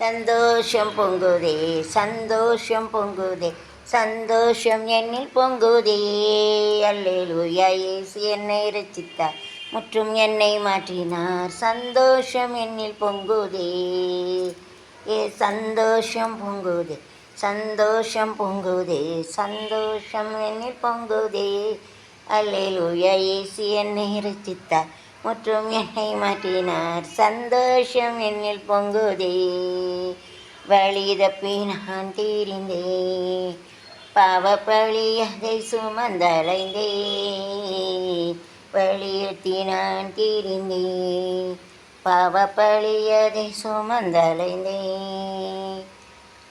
சந்தோஷம் பொங்குதே சந்தோஷம் பொங்குதே சந்தோஷம் என்னில் பொங்குதே. அல்லேலூயா இயேசு என்னை ரச்சித்தார் மற்றும் என்னை மாற்றினார். சந்தோஷம் என்னில் பொங்குதே. ஏ சந்தோஷம் பொங்குதே சந்தோஷம் பொங்குதே சந்தோஷம் என்னில் பொங்குதே. அல்லேலூயா இயேசு என்னை ரச்சித்தார் முற்றும் என்னை மாற்றினார். சந்தோஷம் என்னில் பொங்குதே. வழி தப்பி நான் தீரிந்தேன். பாவப்பழி அதை சுமந்தலைந்தே வழியத்தி நான் தீரிந்தேன். பாவப்பழி அதை சுமந்தலைந்தே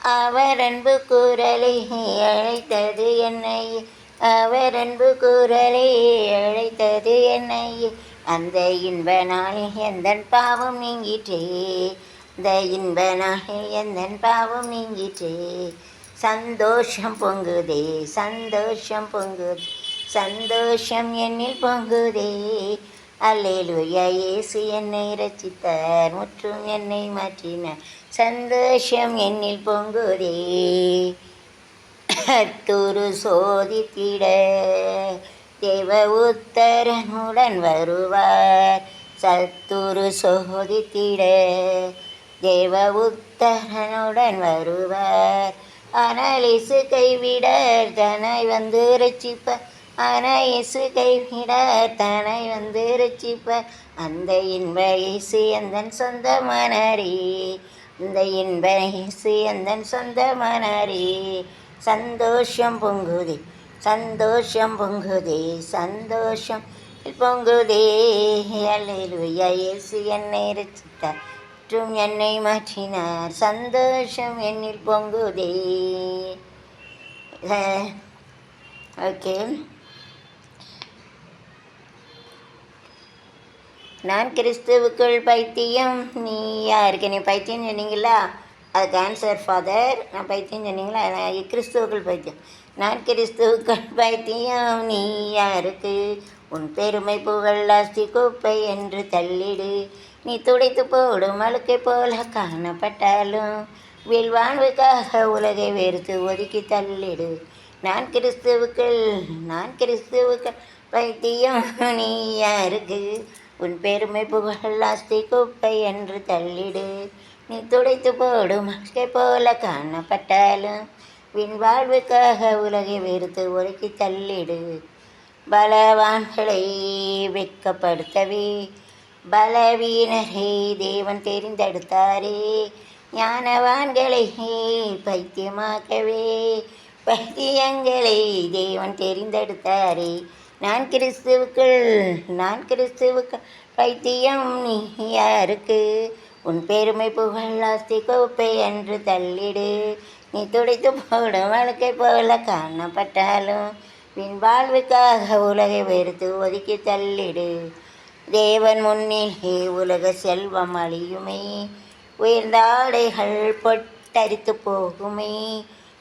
அவர் அன்பு குரலை அழைத்தது என்னை அவர் அன்பு குரலை அழைத்தது என்னை அந்த இன்ப நாளில் எந்தன் பாவம் நீங்கிற்றே? இந்த இன்ப நாளில் எந்தன் பாவம் நீங்கிற்றே? சந்தோஷம் பொங்குதே சந்தோஷம் பொங்குதே சந்தோஷம் என்னில் பொங்குதே. அல்லேலுயா இயேசு என்னை ரசித்தார் முற்றும் என்னை மாற்றினார் சந்தோஷம் என்னில் பொங்குதே. துரு சோதித்திட தேவ உத்தரனுடன் வருவார். சத்துரு சோதித்திட தேவ உத்தரனுடன் வருவார். ஆனால் இசு கைவிட தனை வந்து ரட்சிப்பார். ஆனால் இசு கைவிட தனை வந்து ரட்சிப்பார். அந்த இன்ப இசு எந்தன் சொந்த சொந்தமானாரே இந்த இன்ப இசு எந்தன் சொந்த சொந்தமானாரே சந்தோஷம் பொங்குதி. சந்தோஷம் பொங்குதே சந்தோஷம் பொங்குதே. அல்லேலூயா இயேசு என்னை ரசித்தார் மற்றும் என்னை மாற்றினார். சந்தோஷம் என்னில் பொங்குதே. ஓகே. நான் கிறிஸ்துவுக்குள் பைத்தியம். நீ யாருக்கு? நீ பைத்தியம் சொன்னீங்களா? அதுக்கு ஆன்சர் ஃபாதர் நான் பைத்தியம் சொன்னீங்களா? கிறிஸ்துவுக்குள் பைத்தியம். நான் கிறிஸ்துவுக்குள் பைத்தியம் நீ யாருக்கு? உன் பெருமை புகழ் அஸ்தி குப்பை என்று தள்ளிடு. நீ துடைத்து போடும் அழுக்கை போல காணப்பட்டாலும் வில்வாழ்வுக்காக உலகை வெறுத்து ஒதுக்கி தள்ளிடு. நான் கிறிஸ்துவுக்குள் நான் கிறிஸ்துவுக்கள் பைத்தியம் நீ யாருக்கு? உன் பெருமை புகழ் அஸ்தி குப்பை என்று தள்ளிடு. நீ துடைத்து போடும் அழுக்கை போல காணப்பட்டாலும் வின் வாழ்வுக்காக உலகை வெறுத்து ஒருக்கி தள்ளிடு. பலவான்களை வெட்கப்படுத்தவே பலவீனரை தேவன் தெரிந்தெடுத்தாரே. ஞானவான்களை பைத்தியமாக்கவே பைத்தியங்களை தேவன் தெரிந்தெடுத்தாரே. நான் கிறிஸ்துவுக்குள் நான் கிறிஸ்துவுக்கு பைத்தியம் நீ யாருக்கு? உன் பெருமை புகழ் ஆஸ்தி கோப்பை என்று தள்ளிடு. நீ துடைத்து போடும் வழக்கை போல காணப்பட்டாலும் பின் வாழ்வுக்காக உலகை வெறுத்து ஒதுக்கி தள்ளிடு. தேவன் முன்னிலே உலக செல்வம் அழியுமே உயர்ந்த ஆடைகள் பொட்டரித்து போகுமே.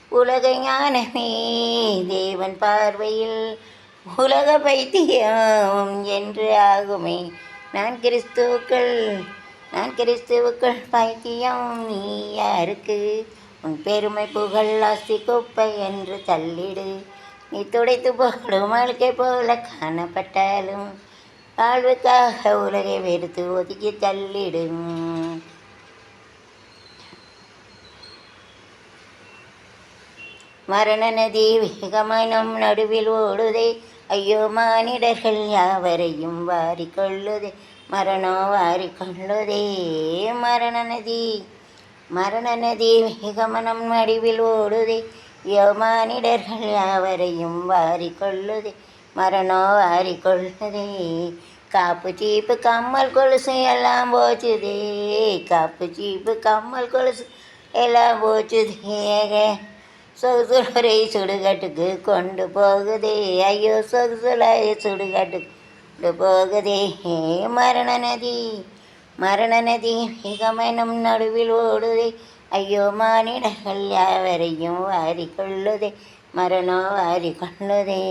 உலக ஞானமே தேவன் பார்வையில் உலக பைத்தியம் என்று ஆகுமே. நான் கிறிஸ்துவுக்கள் நான் கிறிஸ்துவுக்கள் பைத்தியம் நீ யாருக்கு? உன் பெருமை புகழ் அஸ்தி குப்பை என்று தள்ளிடு. நீ துடைத்து போடும் வாழ்க்கை போல காணப்பட்டாலும் வாழ்வுக்காக உலகை வெறுத்து ஒதுக்கி தள்ளிடும் மரண நதி வேகமனம் நடுவில் ஓடுதே. ஐயோ மானிடர்கள் யாவரையும் வாரிக்கொள்ளுதே. மரணம் வாரிக்கொள்ளுதே மரண நதி. மரண நதி வேகமனம் நடுவில் ஓடுதே. ஐயோ மானிடர்கள் யாவரையும் வாரிக்கொள்ளுதே. மரணம் வாரிக்கொள்ளுதே. காப்பு சீப்பு கம்மல் கொலுசு எல்லாம் போச்சுதே. காப்பு சீப்பு கம்மல் கொலுசு எல்லாம் போச்சுதே. சொகுசுலரை சுடுகாட்டுக்கு கொண்டு போகுதே. ஐயோ சொகுசுலரை சுடுகாட்டுக்கு கொண்டு போகுதே. மரண நதி மரண நதி மிகமனம் நடுவில் ஓடுதே. ஐயோ மானிடர்கள் யாவரையும் வாரி கொள்ளுதே மரணம் வாரி கொள்ளுதே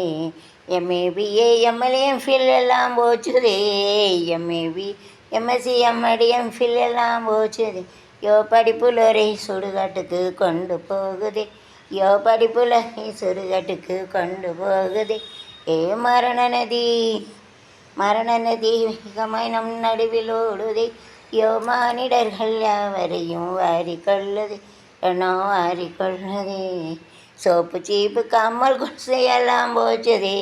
எம்ஏபிஏ எம்எல்ஏ ஃபில் எல்லாம் போச்சுதே. MA B MSc MEd MPhil எல்லாம் போச்சுதே. யோ படிப்புலரை சுடுகாட்டுக்கு கொண்டு போகுதே. யோ படிப்புலரை சுடுகாட்டுக்கு கொண்டு போகுதே. ஏ மரண நதி மரண நதி வேகமாய் நம் நடுவில் ஓடுதே. யோமானிடர்கள் யாவரையும் வாரிக்கொள்ளுதே. என்னோ வாரிக்கொள்ளதே. சோப்பு சீப்பு கம்மல் கொலுசு எல்லாம் போச்சதே.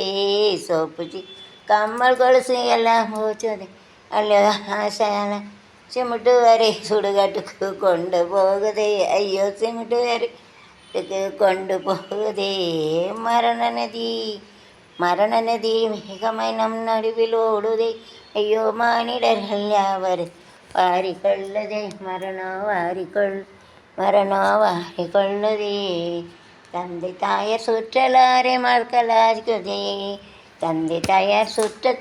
சோப்பு சீ கம்மல் கொலுசு எல்லாம் போச்சதே. அல்ல ஆசால சிமிட்டு வரை சுடுகாட்டுக்கு கொண்டு போகுதே. ஐயோ சிமிட்டு வரை கொண்டு போகுதே. மரண நதி மரண நதி மிகமாய் நம் நடுவில் ஓடுதே. ஐயோ மானிடர்கள் யாவர்? வாரிக்கொள்ளதே. மரணோ வாரிக்கொள் மரணோ வாரிக்கொள்ளதே. தந்தை தாயர் சுற்றலாரே மறக்கலாகுதே தந்தை தாயார் சுற்ற